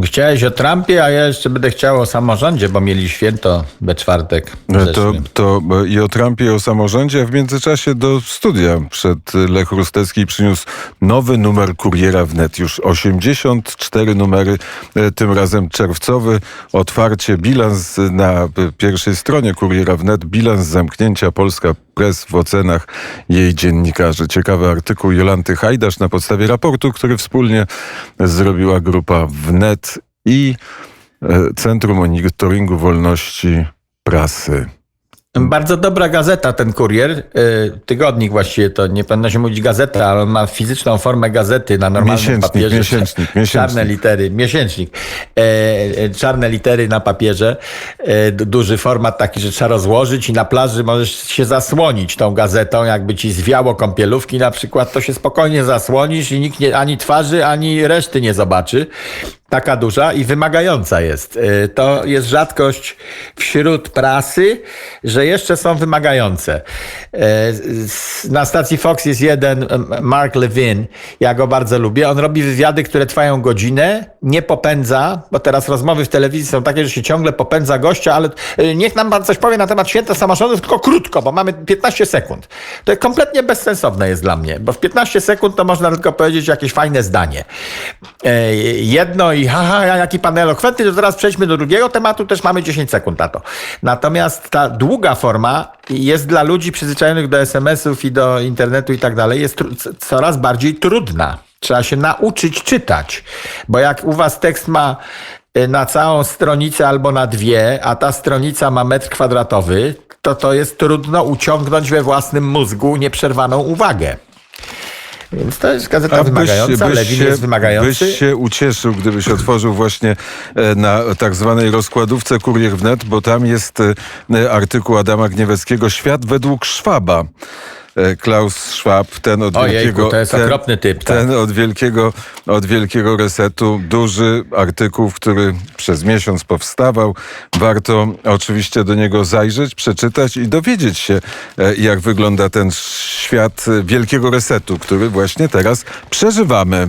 Chciałeś o Trumpie, a ja jeszcze będę chciał o samorządzie, bo mieli święto we czwartek. To, zeszły. to e, i o Trumpie, i o samorządzie, a w międzyczasie do studia przed Lech Rustecki przyniósł nowy numer Kuriera wnet. Już 84 numery, e, tym razem czerwcowy. Otwarcie, bilans na e, pierwszej stronie Kuriera wnet, bilans zamknięcia Polska Press w ocenach jej dziennikarzy. Ciekawy artykuł Jolanty Hajdasz na podstawie raportu, który wspólnie zrobiła grupa wnet i e, Centrum Monitoringu Wolności Prasy. Bardzo dobra gazeta, ten kurier. y, Tygodnik właściwie to nie powinno się mówić gazeta, ale on ma fizyczną formę gazety na normalnym Miesięcznik, papierze. miesięcznik, miesięcznik. Czarne litery, miesięcznik. E, e, czarne litery na papierze. E, du- duży format taki, że trzeba rozłożyć i na plaży możesz się zasłonić tą gazetą. Jakby ci zwiało kąpielówki na przykład, to się spokojnie zasłonisz i nikt nie, ani twarzy, ani reszty nie zobaczy. Taka duża i wymagająca jest. E, To jest rzadkość wśród prasy, że jeszcze są wymagające. S- Na stacji Fox jest jeden, em, Mark Levin, ja go bardzo lubię. On robi wywiady, które trwają godzinę, nie popędza, bo teraz rozmowy w telewizji są takie, że się ciągle popędza gościa, ale niech nam pan coś powie na temat święta samorządów, tylko krótko, bo mamy 15 sekund. To kompletnie bezsensowne jest dla mnie, bo w 15 sekund to można tylko powiedzieć jakieś fajne zdanie. Jedno i haha, jaki pan elokwentny, to teraz przejdźmy do drugiego tematu, też mamy 10 sekund na to. Natomiast ta długa forma jest dla ludzi przyzwyczajonych do SMS-ów i do internetu i tak dalej, jest coraz bardziej trudna. Trzeba się nauczyć czytać, bo jak u was tekst ma y, na całą stronicę albo na dwie, a ta stronica ma metr kwadratowy, to to jest trudno uciągnąć we własnym mózgu nieprzerwaną uwagę. Więc to jest gazeta wymagająca, Lewin jest wymagający. byś się ucieszył, gdybyś otworzył właśnie e, na tak zwanej rozkładówce Kurier Wnet, bo tam jest e, artykuł Adama Gnieweckiego Świat według Szwaba. E, Klaus Schwab, ten od Ojejku, wielkiego... to jest ten, okropny typ, tak. Ten od wielkiego, od wielkiego resetu. Duży artykuł, który przez miesiąc powstawał. Warto oczywiście do niego zajrzeć, przeczytać i dowiedzieć się, e, jak wygląda ten świat wielkiego resetu, który właśnie teraz przeżywamy.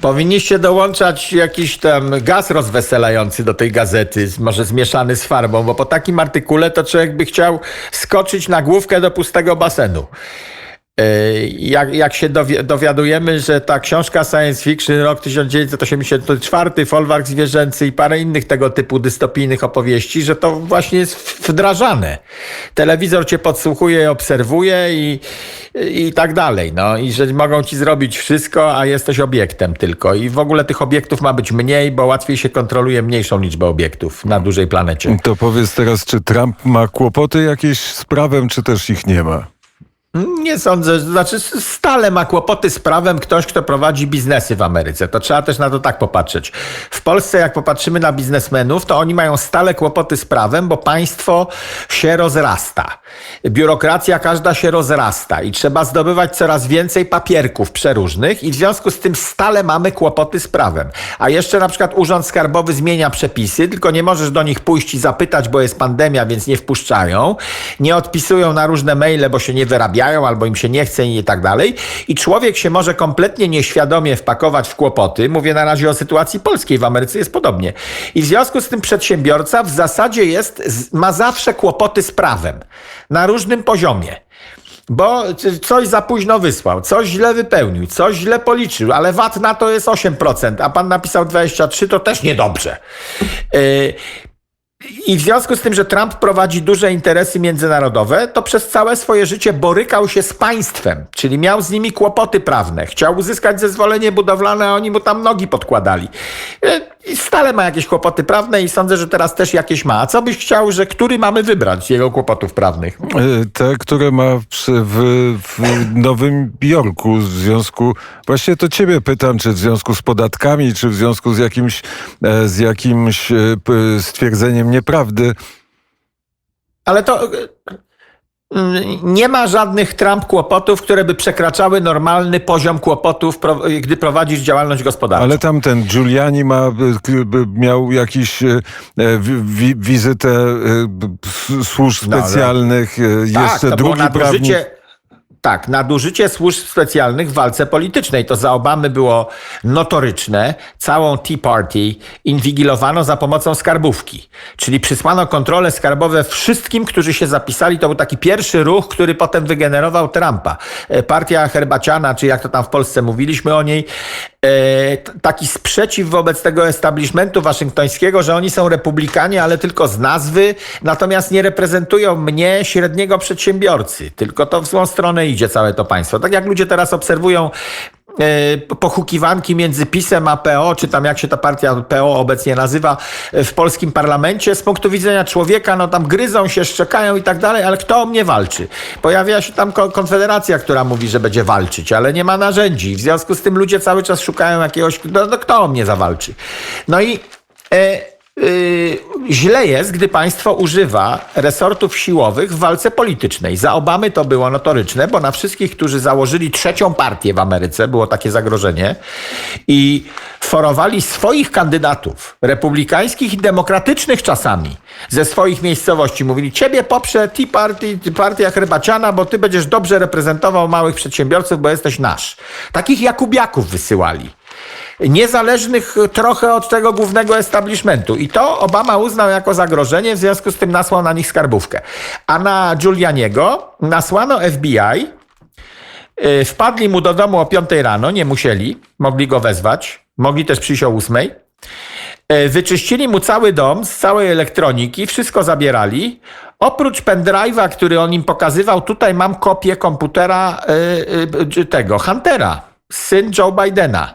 Powinniście dołączać jakiś tam gaz rozweselający do tej gazety, może zmieszany z farbą, bo po takim artykule to człowiek by chciał skoczyć na główkę do pustego basenu. E, Jak, jak się dowi- dowiadujemy, że ta książka science fiction, rok 1984, folwark zwierzęcy i parę innych tego typu dystopijnych opowieści, że to właśnie jest wdrażane. Telewizor cię podsłuchuje, obserwuje i, i tak dalej. No i że mogą ci zrobić wszystko, a jesteś obiektem tylko. I w ogóle tych obiektów ma być mniej, bo łatwiej się kontroluje mniejszą liczbę obiektów na dużej planecie. To powiedz teraz, czy Trump ma kłopoty jakieś z prawem, czy też ich nie ma? Nie sądzę, znaczy stale ma kłopoty z prawem ktoś, kto prowadzi biznesy w Ameryce. To trzeba też na to tak popatrzeć. W Polsce, jak popatrzymy na biznesmenów, to oni mają stale kłopoty z prawem, bo państwo się rozrasta. Biurokracja każda się rozrasta i trzeba zdobywać coraz więcej papierków przeróżnych i w związku z tym stale mamy kłopoty z prawem. A jeszcze na przykład Urząd Skarbowy zmienia przepisy, tylko nie możesz do nich pójść i zapytać, bo jest pandemia, więc nie wpuszczają. Nie odpisują na różne maile, bo się nie albo im się nie chce i tak dalej. I człowiek się może kompletnie nieświadomie wpakować w kłopoty. Mówię na razie o sytuacji polskiej, w Ameryce jest podobnie. I w związku z tym przedsiębiorca w zasadzie jest, ma zawsze kłopoty z prawem na różnym poziomie. Bo coś za późno wysłał, coś źle wypełnił, coś źle policzył, ale VAT na to jest 8%, a pan napisał 23%, to też niedobrze. Yy, i w związku z tym, że Trump prowadzi duże interesy międzynarodowe, to przez całe swoje życie borykał się z państwem, czyli miał z nimi kłopoty prawne. Chciał uzyskać zezwolenie budowlane, a oni mu tam nogi podkładali. I stale ma jakieś kłopoty prawne i sądzę, że teraz też jakieś ma. A co byś chciał, że który mamy wybrać z jego kłopotów prawnych? E, Te, które ma w, w Nowym Jorku w związku, właśnie to ciebie pytam, czy w związku z podatkami, czy w związku z jakimś, e, z jakimś e, stwierdzeniem nieprawdy. Ale to nie ma żadnych Trump kłopotów, które by przekraczały normalny poziom kłopotów, gdy prowadzisz działalność gospodarczą. Ale tamten Giuliani ma, miał jakiś e, e, wi, wi, wizytę e, służb No, ale- specjalnych, e, Tak, jeszcze było drugi prawnik. nadużycie, tak, nadużycie służb specjalnych w walce politycznej. To za Obamy było notoryczne. Całą Tea Party inwigilowano za pomocą skarbówki. Czyli przysłano kontrole skarbowe wszystkim, którzy się zapisali. To był taki pierwszy ruch, który potem wygenerował Trumpa. E, Partia herbaciana, czy jak to tam w Polsce mówiliśmy o niej, taki sprzeciw wobec tego establishmentu waszyngtońskiego, że oni są republikanie, ale tylko z nazwy, natomiast nie reprezentują mnie, średniego przedsiębiorcy. Tylko to w złą stronę idzie całe to państwo. Tak jak ludzie teraz obserwują e, pochukiwanki między PiSem a PO, czy tam jak się ta partia PO obecnie nazywa e, w polskim parlamencie, z punktu widzenia człowieka, no tam gryzą się, szczekają i tak dalej, ale kto o mnie walczy? Pojawia się tam ko- konfederacja, która mówi, że będzie walczyć, ale nie ma narzędzi. W związku z tym ludzie cały czas szukają jakiegoś, no, no kto o mnie zawalczy? No i e, Yy, źle jest, gdy państwo używa resortów siłowych w walce politycznej. Za Obamy to było notoryczne, bo na wszystkich, którzy założyli trzecią partię w Ameryce, było takie zagrożenie i forowali swoich kandydatów, republikańskich i demokratycznych czasami, ze swoich miejscowości. Mówili, ciebie poprze Tea Party, partia herbaciana, bo ty będziesz dobrze reprezentował małych przedsiębiorców, bo jesteś nasz. Takich Jakubiaków wysyłali niezależnych trochę od tego głównego establishmentu. I to Obama uznał jako zagrożenie, w związku z tym nasłał na nich skarbówkę. A na Giulianiego nasłano FBI. y, Wpadli mu do domu o 5 rano, nie musieli, mogli go wezwać, mogli też przyjść o 8. Y, Wyczyścili mu cały dom z całej elektroniki, wszystko zabierali. Oprócz pendrive'a, który on im pokazywał, tutaj mam kopię komputera y, y, tego, Huntera, syn Joe Bidena.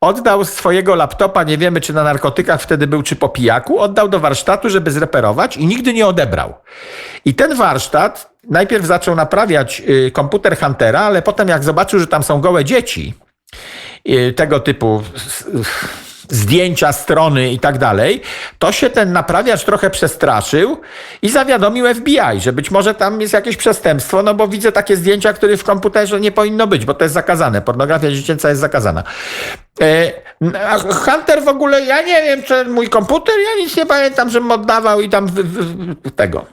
Oddał swojego laptopa, nie wiemy czy na narkotykach wtedy był, czy po pijaku, oddał do warsztatu, żeby zreperować i nigdy nie odebrał. I ten warsztat najpierw zaczął naprawiać y, komputer Huntera, ale potem jak zobaczył, że tam są gołe dzieci, y, tego typu zdjęcia, strony i tak dalej, to się ten naprawiacz trochę przestraszył i zawiadomił FBI, że być może tam jest jakieś przestępstwo, no bo widzę takie zdjęcia, których w komputerze nie powinno być, bo to jest zakazane. Pornografia dziecięca jest zakazana. E, Hunter w ogóle, ja nie wiem, czy mój komputer, ja nic nie pamiętam, żebym oddawał i tam w, w, tego.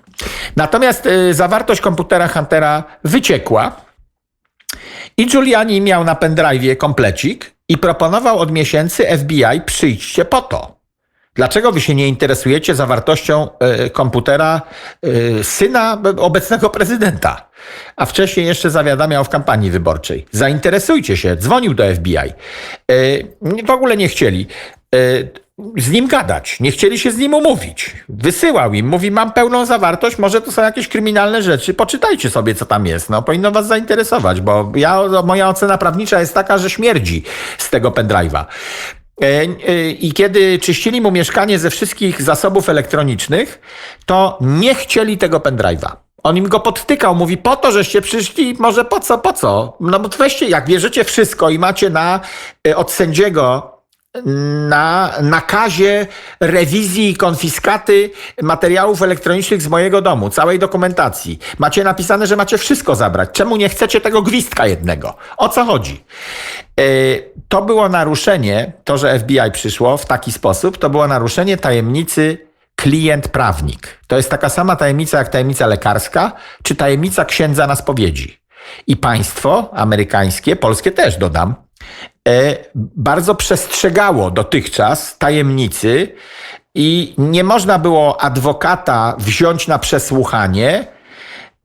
Natomiast e, zawartość komputera Huntera wyciekła. I Giuliani miał na pendrive'ie komplecik i proponował od miesięcy FBI przyjdźcie po to. Dlaczego wy się nie interesujecie zawartością e, komputera e, syna obecnego prezydenta? A wcześniej jeszcze zawiadamiał w kampanii wyborczej. Zainteresujcie się, dzwonił do FBI. E, w ogóle nie chcieli. Z nim gadać. Nie chcieli się z nim umówić. Wysyłał im, mówi, mam pełną zawartość, może to są jakieś kryminalne rzeczy, poczytajcie sobie, co tam jest. No, powinno was zainteresować, bo ja, moja ocena prawnicza jest taka, że śmierdzi z tego pendrive'a. E, e, I kiedy czyścili mu mieszkanie ze wszystkich zasobów elektronicznych, to nie chcieli tego pendrive'a. On im go podtykał, mówi, po to, żeście przyszli, może po co, po co? No bo weźcie, jak bierzecie wszystko i macie na, e, od sędziego na nakazie rewizji i konfiskaty materiałów elektronicznych z mojego domu, całej dokumentacji. Macie napisane, że macie wszystko zabrać. Czemu nie chcecie tego gwizdka jednego? O co chodzi? E, To było naruszenie, to, że FBI przyszło w taki sposób, to było naruszenie tajemnicy klient-prawnik. To jest taka sama tajemnica jak tajemnica lekarska, czy tajemnica księdza na spowiedzi. I państwo amerykańskie, polskie też dodam, bardzo przestrzegało dotychczas tajemnicy i nie można było adwokata wziąć na przesłuchanie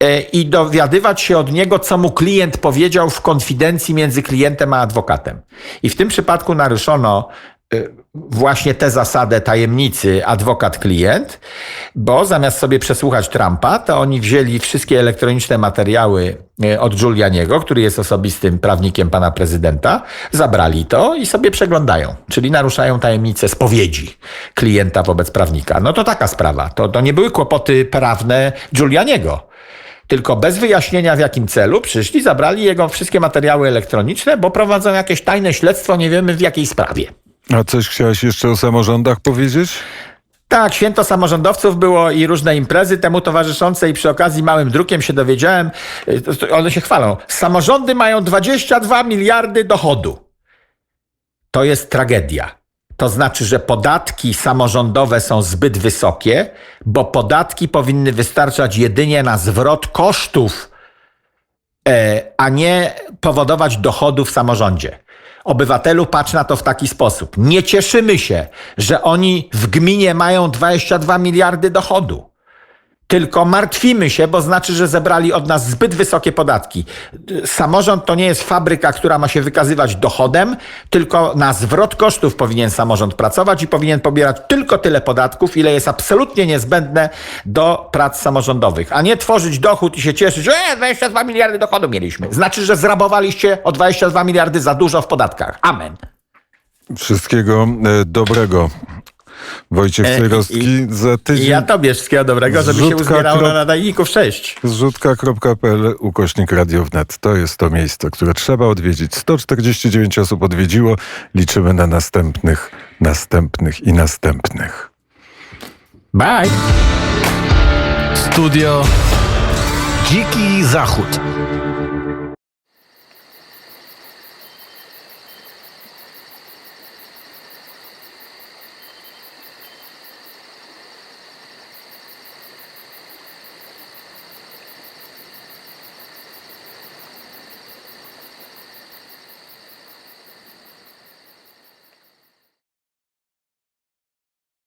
e, i dowiadywać się od niego, co mu klient powiedział w konfidencji między klientem a adwokatem. I w tym przypadku naruszono właśnie tę zasadę tajemnicy adwokat-klient, bo zamiast sobie przesłuchać Trumpa, to oni wzięli wszystkie elektroniczne materiały e, od Giulianiego, który jest osobistym prawnikiem pana prezydenta, zabrali to i sobie przeglądają, czyli naruszają tajemnicę spowiedzi klienta wobec prawnika. No to taka sprawa. To, to nie były kłopoty prawne Giulianiego. Tylko bez wyjaśnienia w jakim celu przyszli, zabrali jego wszystkie materiały elektroniczne, bo prowadzą jakieś tajne śledztwo, nie wiemy w jakiej sprawie. A coś chciałeś jeszcze o samorządach powiedzieć? Tak, święto samorządowców było i różne imprezy temu towarzyszące i przy okazji małym drukiem się dowiedziałem, y, one się chwalą. Samorządy mają 22 miliardy dochodu. To jest tragedia. To znaczy, że podatki samorządowe są zbyt wysokie, bo podatki powinny wystarczać jedynie na zwrot kosztów a nie powodować dochodu w samorządzie. Obywatelu, patrz na to w taki sposób. Nie cieszymy się, że oni w gminie mają 22 miliardy dochodu. Tylko martwimy się, bo znaczy, że zebrali od nas zbyt wysokie podatki. Samorząd to nie jest fabryka, która ma się wykazywać dochodem, tylko na zwrot kosztów powinien samorząd pracować i powinien pobierać tylko tyle podatków, ile jest absolutnie niezbędne do prac samorządowych, a nie tworzyć dochód i się cieszyć, że e, 22 miliardy dochodu mieliśmy. Znaczy, że zrabowaliście o 22 miliardy za dużo w podatkach. Amen. Wszystkiego e, dobrego. Wojciech E, Cejrowski i- za I tydzień. ja tobie wszystkiego dobrego, żeby się uzbierało krop- na nadajników 6. Zrzutka.pl ukośnik Radio Wnet. To jest to miejsce, które trzeba odwiedzić. 149 osób odwiedziło. Liczymy na następnych, następnych i następnych. Bye! Studio Dziki Zachód.